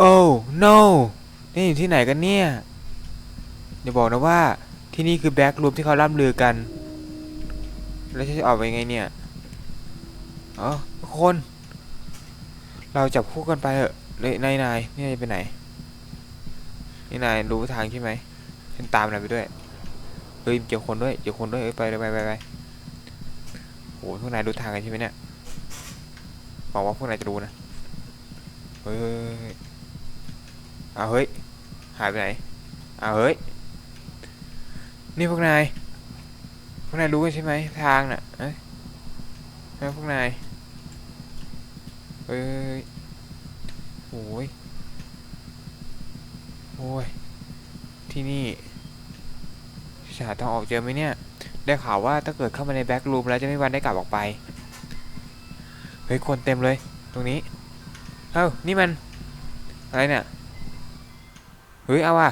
โอ้ no นี่อยู่ที่ไหนกันเนี่ยอย่าบอกนะว่าที่นี่คือแบ็กรูมที่เขาล่ำลือกัน แล้วจะออกไปยังไงเนี่ยอ๋อทุกคน เราจับคู่กันไปเถอะเลยนายนายนี่ยจะไปไหนนี่นายรู้ทางใช่ไหมฉันตามนายไปด้วยเฮ้ยเจอคนด้วยเจอคนด้วยเอ้ยไปเลยไปไปไปโหพวกนายรู้ทางกันใช่ไหมเนี่ยบอกว่าพวกนายจะรู้นะเฮ้ย อาเฮ้ย หายไปไหนเอาเฮ้ย นี่พวกนาย พวกนายรู้กันใช่ไหมทางน่ะเอ้ยพวกนายเฮ้ยโอ้ยโอ้ย ที่นี่จะหาทางออกเจอไหมเนี่ย ได้ข่าวว่าถ้าเกิดเข้ามาในแบ็กรูมแล้วจะไม่วันได้กลับออกไป เฮ้ย คนเต็มเลย ตรงนี้ เอ้า นี่มัน อะไรเนี่ย เฮ้ยเอาว่ะ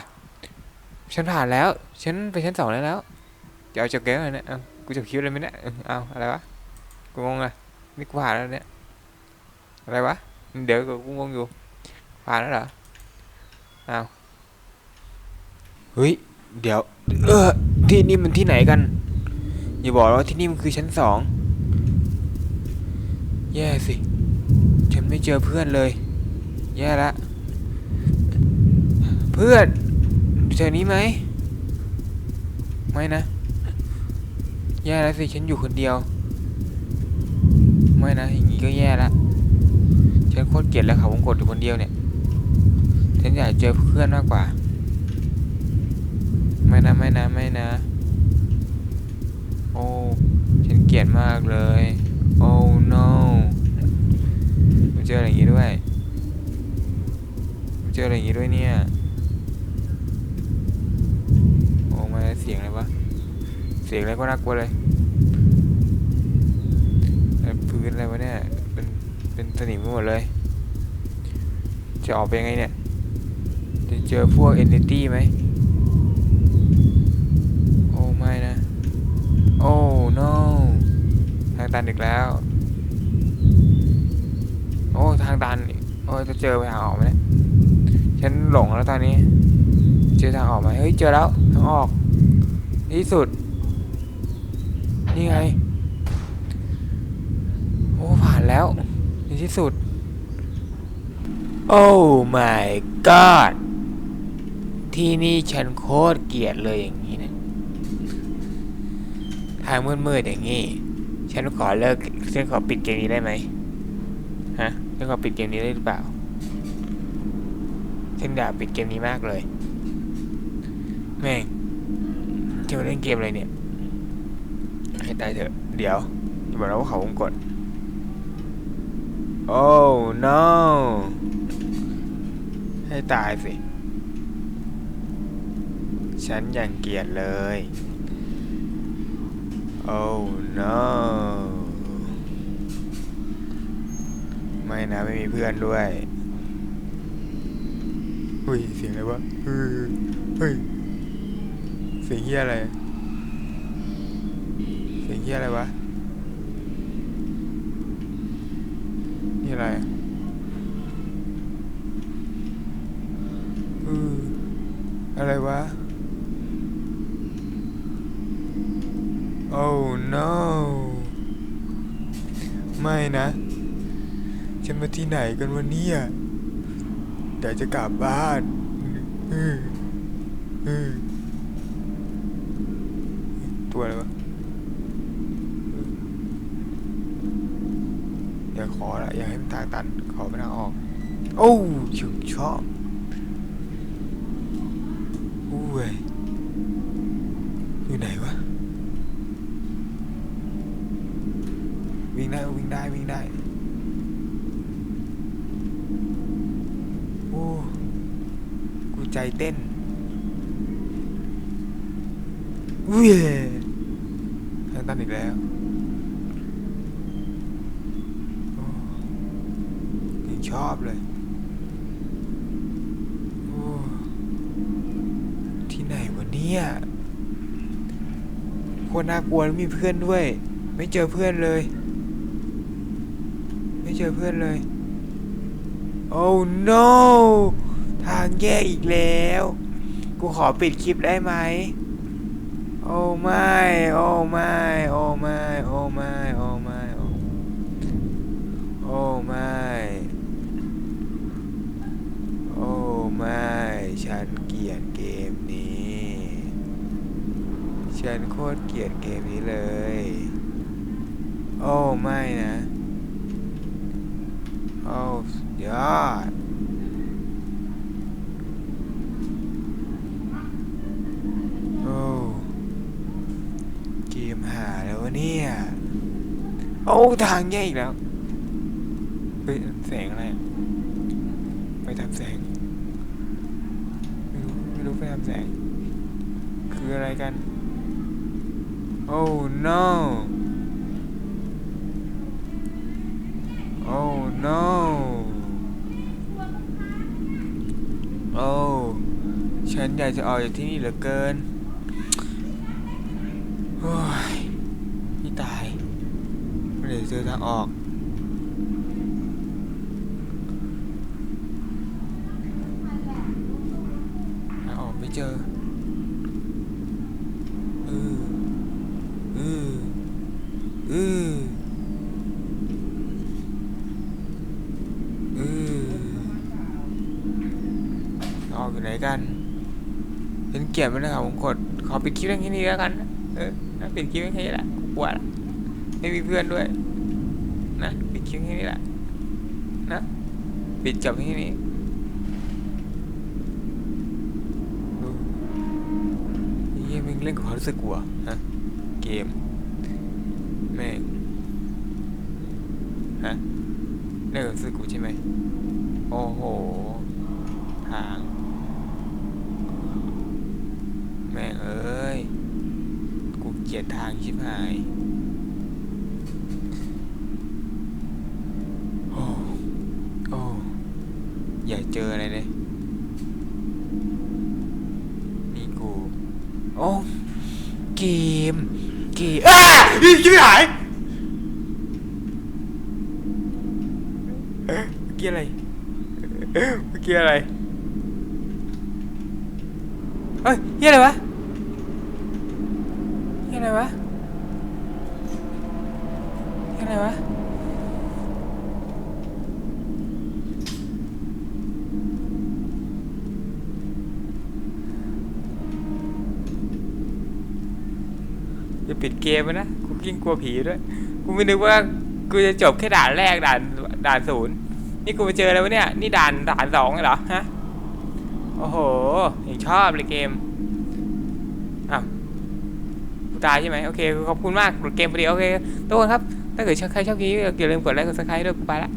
ฉันผ่านแล้ว ฉันไปชั้นสองแล้วแล้วจะเอาจากเกมอะไรเนี่ยกูจะคิวเลยไหมเนี่ยเอาอะไรวะกูงงอะนี่กูผ่านแล้วเนี่ยอะไรวะเดี๋ยวกูงงอยู่ผ่านแล้วเหรอเอาเฮ้ยเดี๋ยวเออที่นี่มันที่ไหนกันอย่าบอกว่าที่นี่มันคือชั้นสองแย่สิ ฉันไม่เจอเพื่อนเลย แย่ละ เพื่อนเจอนี้ไหมไม่นะแย่แล้วสิฉันอยู่คนเดียว ไม่นะอย่างนี้ก็แย่ละฉันโคตรเกลียดแล้วเขาวงกดอยู่คนเดียวเนี่ยฉันอยากเจอเพื่อนมากกว่า ไม่นะไม่นะไม่นะ โอ้ฉันเกลียดมากเลยโอ้ no เจออะไรอย่างงี้ด้วยเจออะไรอย่างงี้ด้วยเนี่ย โอ้มาเสียงอะไรวะ เสียงอะไรก็น่ากลัวเลยพื้นอะไรวะเนี่ย เป็นเป็นสนิมไปหมดเลย จะออกไปยังไงเนี่ย จะเจอพวก entity ไหม โอ้ไม่นะ โอ้ no ทางตันอีกแล้ว โอ้ ทางตันอีกโอ้จะเจอไปทางออกไหมเนี่ย ฉันหลงแล้วตอนนี้ เจอทางออกไหมเฮ้ย เจอแล้ว ทางออก ที่สุด นี่ไง โอ้ ผ่านแล้วในที่สุด โอ้ my god ที่นี่ฉันโคตรเกลียดเลยอย่างนี้นะทางมืดๆอย่างนี้ ฉันขอเลิกฉันขอปิดเกมนี้ได้ไหมฮะฉันขอปิดเกมนี้ได้หรือเปล่าฉันอยากปิดเกมนี้มากเลย แม่ง จะมาเล่นเกมอะไรเนี่ย ให้ตายเถอะ เดี๋ยวอย่าบอกนะว่าเขาวงกดโอ้ no ให้ตายสิ ฉันยังเกลียดเลย โอ้ no ไม่นะ ไม่มีเพื่อนด้วยเฮ้ย เสียงอะไรวะเฮ้ย เสียงเฮียอะไร เสียงเฮียอะไรวะ นี่อะไรเอออะไรวะโอ้ no ไม่นะ ฉันมาที่ไหนกันวันนี้อะเดี๋ยวจะกลับบ้านเออเออ ตัวอะไรวะอย่าขอละอย่าให้มันทางตัน ขอไปทางออก โอ้ชิวชอบอุ้ยอยู่ไหนวะ วิ่งได้วิ่งได้วิ่งได้โอ้กูใจเต้นอุ้ ยทางตันอีกแล้วยังชอบเลย ที่ไหนวะเนี่ยโคตรน่ากลัวมีเพื่อนด้วย ไม่เจอเพื่อนเลย ไม่เจอเพื่อนเลย โอ้โอ้ no ทางแยกอีกแล้ว กูขอปิดคลิปได้ไหม โอ้ไม่โอ้ไม่โอ้ไม่โอ้ไม่โอ้ไม่โอ้โอไม่โอ้ไม่ฉันเกลียดเกมนี้ ฉันโคตรเกลียดเกมนี้เลย โอ้ไม่นะ โอ้ยอด โอ้ เกมหาแล้ววะเนี่ย โอ้ทางแยกอีกแล้ว เฮ้ยแสงอะไร ไปทำแสง ไม่รู้ไม่รู้ไปทำแสง คืออะไรกัน โอ้ no โอ้ no โอ้ ฉันอยากจะออกจากที่นี่เหลือเกิน โอ้ยนี่ตาย เจอทางออกหาออกไม่เจอเออเออเออเออออกอยู่ไหนกัน เป็นเกียรติไหมนะครับผมกดขอปิดคลิปแค่นี้แล้วกัน เออนะปิดคลิปแค่นี้แหละกูกลัวละไม่มีเพื่อนด้วย นะปิดคลิปแค่นี้แหละนะปิดจบแค่นี้เฮียม่เล่นกับความรู้สึกกูเหรอฮะเกมแม่งฮะเล่นกับความรู้สึกกูใช่ไหมโอ้โหทางแม่งเอ้ยกูเกลียดทางชิบหาย โอ้ โอ้ อย่าเจออะไรเลย นี่กู โอ้เกม เกมอ้าอีกชิบหายเอ๊ะเมื่อกี้อะไรเอ๊ะเมื่อกี้อะไรเฮ้ยเฮียอะไรวะเฮียอะไรวะเฮียอะไรวะ ปิดเกมนะกูยิ่งกลัวผีด้วยกูไม่นึกว่ากูจะจบแค่ด่านแรกด่านด่านศูนย์นี่กูมาเจอแล้ววะเนี่ยนี่ด่านด่านสองเลยเหรอฮะโอ้โหยังชอบเลยเกมอ้าวกูตายใช่ไหมโอเคขอบคุณมากหลดเกมพอดีโอเคทุกคนครับถ้าเกิดใครชอบคลิปอย่าลืมกดไลค์กดซับสไครต์ด้วยกูไปละ